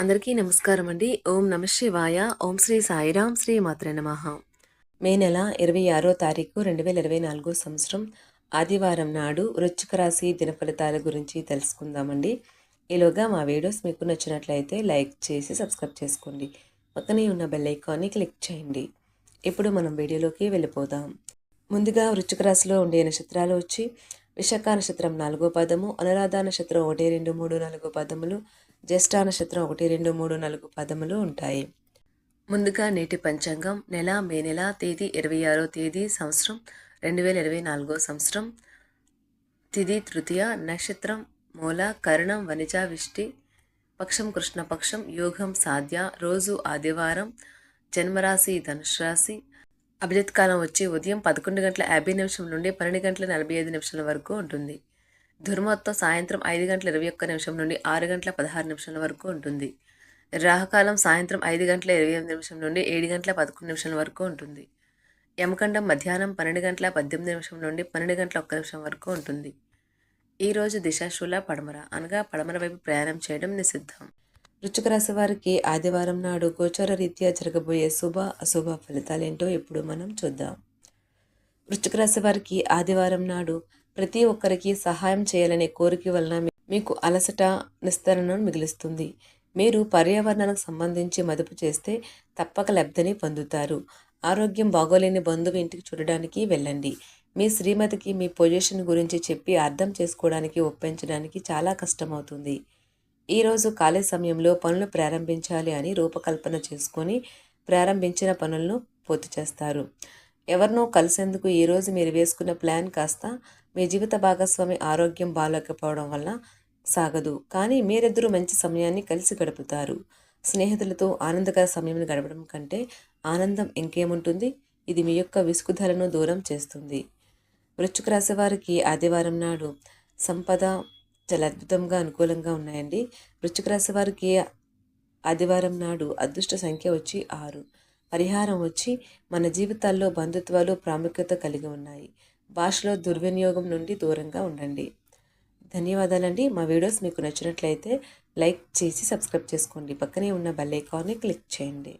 అందరికీ నమస్కారం అండి. ఓం నమ శివాయ. ఓం శ్రీ సాయిరాం శ్రీ మాత్ర నమ. మే నెల ఇరవై ఆరో తారీఖు రెండు వేల ఇరవై నాలుగో సంవత్సరం ఆదివారం నాడు వృచ్చిక రాశి దినఫలితాల గురించి తెలుసుకుందామండి. ఈలోగా మా వీడియోస్ మీకు నచ్చినట్లయితే లైక్ చేసి సబ్స్క్రైబ్ చేసుకోండి. పక్కనే ఉన్న బెల్ ఐకాన్ని క్లిక్ చేయండి. ఇప్పుడు మనం వీడియోలోకి వెళ్ళిపోదాం. ముందుగా వృచ్చిక రాశిలో ఉండే నక్షత్రాలు వచ్చి విశాఖ నక్షత్రం నాలుగో పదము అనురాధ నక్షత్రం ఒకటి రెండు మూడు నాలుగు పదములు జ్యేష్ఠ నక్షత్రం ఒకటి రెండు మూడు నాలుగు పదములు ఉంటాయి. ముందుగా నేటి పంచాంగం నెల మే నెల తేదీ ఇరవై ఆరో తేదీ సంవత్సరం రెండు వేల ఇరవై నాలుగో సంవత్సరం. తిది తృతీయ నక్షత్రం మూల కరణం వనిజ విష్టి పక్షం కృష్ణపక్షం యోగం సాధ్య రోజు ఆదివారం జన్మరాశి ధనుష్ రాశి అభిజిత్ కాలం వచ్చి ఉదయం పదకొండు గంటల యాభై నిమిషం నుండి పన్నెండు గంటల నలభై ఐదు నిమిషాల వరకు ఉంటుంది. దుర్మొత్తం సాయంత్రం ఐదు గంటల ఇరవై ఒక్క నిమిషం నుండి ఆరు గంటల పదహారు నిమిషాల వరకు ఉంటుంది. రాహకాలం సాయంత్రం ఐదు గంటల ఇరవై ఎనిమిది నిమిషం నుండి ఏడు గంటల పదకొండు నిమిషాల వరకు ఉంటుంది. యమకండం మధ్యాహ్నం పన్నెండు గంటల పద్దెనిమిది నిమిషం నుండి పన్నెండు గంటల ఒక్క నిమిషం వరకు ఉంటుంది. ఈరోజు దిశాశూల పడమర అనగా పడమర వైపు ప్రయాణం చేయడం నిషిద్ధం. వృచ్చిక రాశి వారికి ఆదివారం నాడు గోచర రీత్యా జరగబోయే శుభ అశుభ ఫలితాలేంటో ఇప్పుడు మనం చూద్దాం. వృచ్చిక రాశి వారికి ఆదివారం నాడు ప్రతి ఒక్కరికి సహాయం చేయాలనే కోరిక వలన మీకు అలసట నిస్తరణను మిగులుస్తుంది. మీరు పర్యావరణానికి సంబంధించి మదుపు చేస్తే తప్పక లబ్ధిని పొందుతారు. ఆరోగ్యం బాగోలేని బంధువు ఇంటికి చూడడానికి వెళ్ళండి. మీ శ్రీమతికి మీ పొజిషన్ గురించి చెప్పి అర్థం చేసుకోవడానికి ఒప్పించడానికి చాలా కష్టమవుతుంది. ఈరోజు ఖాళీ సమయంలో పనులు ప్రారంభించాలి అని రూపకల్పన చేసుకొని ప్రారంభించిన పనులను పూర్తి చేస్తారు. ఎవరినో కలిసేందుకు ఈరోజు మీరు వేసుకున్న ప్లాన్ కాస్త మీ జీవిత భాగస్వామి ఆరోగ్యం బాగాలేకపోవడం వల్ల సాగదు. కానీ మీరిద్దరూ మంచి సమయాన్ని కలిసి గడుపుతారు. స్నేహితులతో ఆనందకర సమయం గడపడం కంటే ఆనందం ఇంకేముంటుంది? ఇది మీ యొక్క విసుగుదలను దూరం చేస్తుంది. వృశ్చిక రాశి వారికి ఆదివారం నాడు సంపద చాలా అద్భుతంగా అనుకూలంగా ఉన్నాయండి. వృశ్చిక రాశి వారికి ఆదివారం నాడు అదృష్ట సంఖ్య వచ్చి ఆరు. పరిహారం వచ్చి మన జీవితాల్లో బంధుత్వాలు ప్రాముఖ్యత కలిగి ఉన్నాయి. భాషలో దుర్వినియోగం నుండి దూరంగా ఉండండి. ధన్యవాదాలండి. మా వీడియోస్ మీకు నచ్చినట్లయితే లైక్ చేసి సబ్స్క్రైబ్ చేసుకోండి. పక్కనే ఉన్న బెల్ ఐకాన్ని క్లిక్ చేయండి.